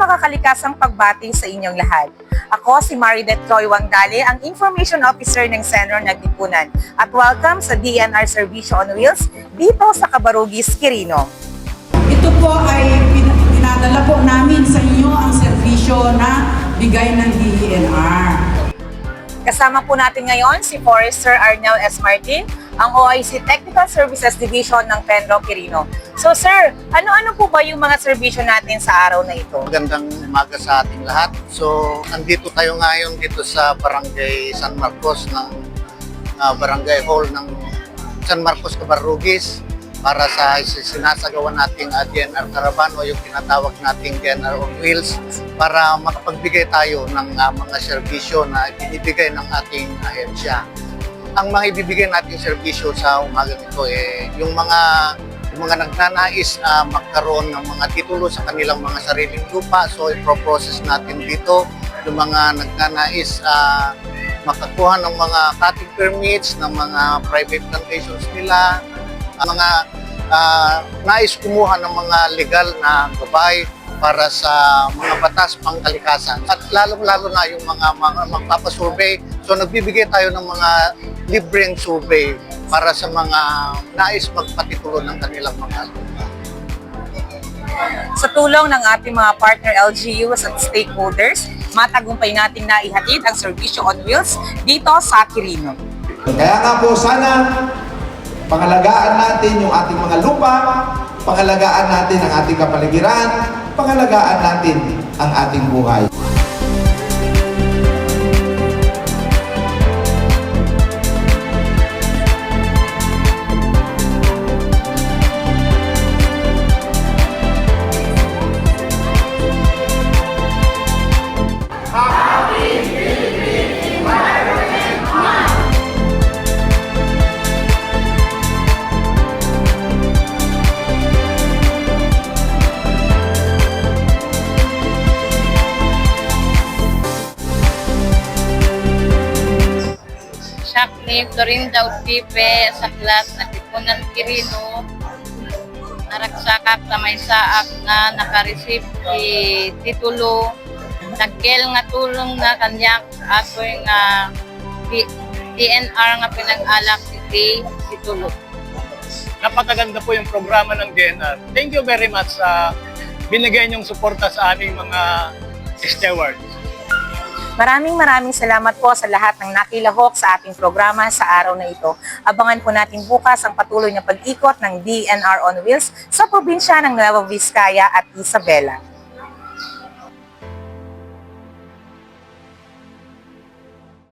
makakalikasang pagbati sa inyong lahat. Ako si Maridet Chloe Wangdale, ang Information Officer ng Senro Nagtipunan at welcome sa DNR Servicio on Wheels dito sa Cabarugis, Quirino. Ito po ay pin- pinadala po namin sa inyo ang serbisyo na bigay ng DENR. Kasama po natin ngayon si Forester Arnel S. Martin, ang OIC Technical Services Division ng Penro Quirino. So sir, ano-ano po ba yung mga serbisyo natin sa araw na ito? Magandang umaga sa ating lahat. So, andito tayo ngayon dito sa Barangay San Marcos ng ah, Barangay Hall ng San Marcos Cabarrugis para sa sinasagawa nating ah, DNR Caravan o yung tinatawag nating DNR on Wheels para makapagbigay tayo ng ah, mga serbisyo na ibinibigay ng ating ahensya. Ang mga ibibigay nating serbisyo sa umagang ito eh yung mga mga nagnanais ah, magkaroon ng mga titulo sa kanilang mga sariling lupa. So, i-process natin dito yung mga nagnanais ah, makakuha ng mga cutting permits, ng mga private plantations nila, ang mga ah, nais kumuha ng mga legal na gabay para sa mga batas pangkalikasan. At lalong-lalo na yung mga, mga magpapasurvey. So nagbibigay tayo ng mga libreng survey para sa mga nais magpatitulo ng kanilang mga lupa. Sa tulong ng ating mga partner LGUs at stakeholders, matagumpay nating naihatid ang serbisyo on wheels dito sa Quirino. Kaya nga po sana pangalagaan natin yung ating mga lupa, pangalagaan natin ang ating kapaligiran, pangalagaan natin ang ating buhay. Shakni, Florinda Utipe, Saklat, Natipunan Kirino, naragsakak sa may saak na nakareceive ti titulo, nagkel nga tulong na kanyak atoy nga P- TNR nga pinag-alak ti titulo. napakaganda po yung programa ng DNR. Thank you very much sa binigay niyong suporta sa aming mga stewards. Maraming maraming salamat po sa lahat ng nakilahok sa ating programa sa araw na ito. Abangan po natin bukas ang patuloy na pag-ikot ng DNR on Wheels sa probinsya ng Nueva Vizcaya at Isabela.